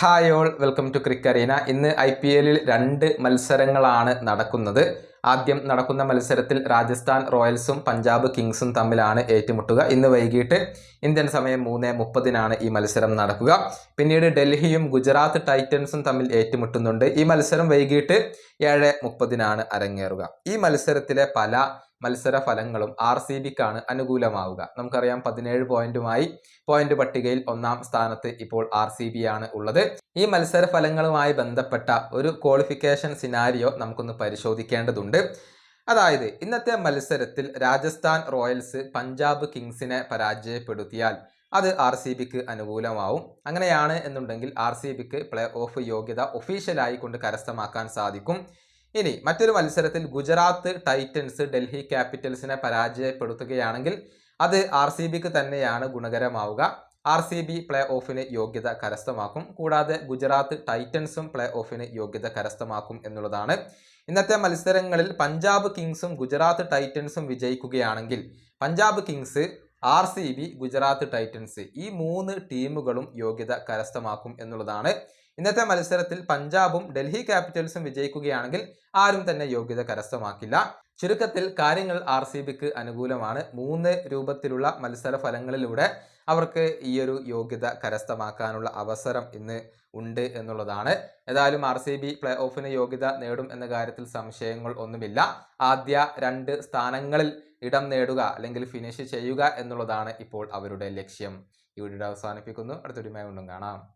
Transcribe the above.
Hi all welcome to ക്രിക്കറീന ഇന്ന് I P എല്ലിൽ രണ്ട് മത്സരങ്ങളാണ് നടക്കുന്നത്. ആദ്യം നടക്കുന്ന മത്സരത്തിൽ രാജസ്ഥാൻ റോയൽസും പഞ്ചാബ് കിങ്സും തമ്മിലാണ് ഏറ്റുമുട്ടുക. ഇന്ന് വൈകിട്ട് ഇന്ത്യൻ സമയം മൂന്ന് മുപ്പതിനാണ് ഈ മത്സരം നടക്കുക. പിന്നീട് ഡൽഹിയും ഗുജറാത്ത് ടൈറ്റൻസും തമ്മിൽ ഏറ്റുമുട്ടുന്നുണ്ട്. ഈ മത്സരം വൈകിട്ട് ഏഴ് മുപ്പതിനാണ് അരങ്ങേറുക. ഈ മത്സരത്തിലെ പല മത്സര ഫലങ്ങളും ആർ സി ബിക്കാണ് അനുകൂലമാവുക. നമുക്കറിയാം പതിനേഴ് പോയിന്റുമായി പോയിന്റ് പട്ടികയിൽ ഒന്നാം സ്ഥാനത്ത് ഇപ്പോൾ ആർ സി ബി ആണ് ഉള്ളത്. ഈ മത്സര ഫലങ്ങളുമായി ബന്ധപ്പെട്ട ഒരു ക്വാളിഫിക്കേഷൻ സിനാരിയോ നമുക്കൊന്ന് പരിശോധിക്കേണ്ടതുണ്ട്. അതായത് ഇന്നത്തെ മത്സരത്തിൽ രാജസ്ഥാൻ റോയൽസ് പഞ്ചാബ് കിങ്സിനെ പരാജയപ്പെടുത്തിയാൽ അത് ആർ സി ബിക്ക് അനുകൂലമാവും. അങ്ങനെയാണ് എന്നുണ്ടെങ്കിൽ ആർ സി ബിക്ക് പ്ലേ ഓഫ് യോഗ്യത ഒഫീഷ്യലായി കൊണ്ട് കരസ്ഥമാക്കാൻ സാധിക്കും. ഇനി മറ്റൊരു മത്സരത്തിൽ ഗുജറാത്ത് ടൈറ്റൻസ് ഡൽഹി ക്യാപിറ്റൽസിനെ പരാജയപ്പെടുത്തുകയാണെങ്കിൽ അത് ആർ സി ബിക്ക് തന്നെയാണ് ഗുണകരമാവുക. ആർ സി ബി പ്ലേ ഓഫിന് യോഗ്യത കരസ്ഥമാക്കും. കൂടാതെ ഗുജറാത്ത് ടൈറ്റൻസും പ്ലേ ഓഫിന് യോഗ്യത കരസ്ഥമാക്കും എന്നുള്ളതാണ്. ഇന്നത്തെ മത്സരങ്ങളിൽ പഞ്ചാബ് കിങ്സും ഗുജറാത്ത് ടൈറ്റൻസും വിജയിക്കുകയാണെങ്കിൽ Punjab Kings R C B Gujarat Titans ഈ മൂന്ന് ടീമുകളും യോഗ്യത കരസ്ഥമാക്കും എന്നുള്ളതാണ്. ഇന്നത്തെ മത്സരത്തിൽ പഞ്ചാബും ഡൽഹി ക്യാപിറ്റൽസും വിജയിക്കുകയാണെങ്കിൽ ആരും തന്നെ യോഗ്യത കരസ്ഥമാക്കില്ല. ചുരുക്കത്തിൽ കാര്യങ്ങൾ ആർ സി ബിക്ക് അനുകൂലമാണ്. മൂന്ന് രൂപത്തിലുള്ള മത്സര ഫലങ്ങളിലൂടെ അവർക്ക് ഈ ഒരു യോഗ്യത കരസ്ഥമാക്കാനുള്ള അവസരം ഇന്ന് ഉണ്ട് എന്നുള്ളതാണ്. ഏതായാലും ആർ സി ബി പ്ലേ ഓഫിന് യോഗ്യത നേടും എന്ന കാര്യത്തിൽ സംശയങ്ങൾ ഒന്നുമില്ല. ആദ്യ രണ്ട് സ്ഥാനങ്ങളിൽ ഇടം നേടുക അല്ലെങ്കിൽ ഫിനിഷ് ചെയ്യുക എന്നുള്ളതാണ് ഇപ്പോൾ അവരുടെ ലക്ഷ്യം. ഈ വീഡിയോ അവസാനിപ്പിക്കുന്നു. അടുത്തൊരുമയുണ്ടും കാണാം.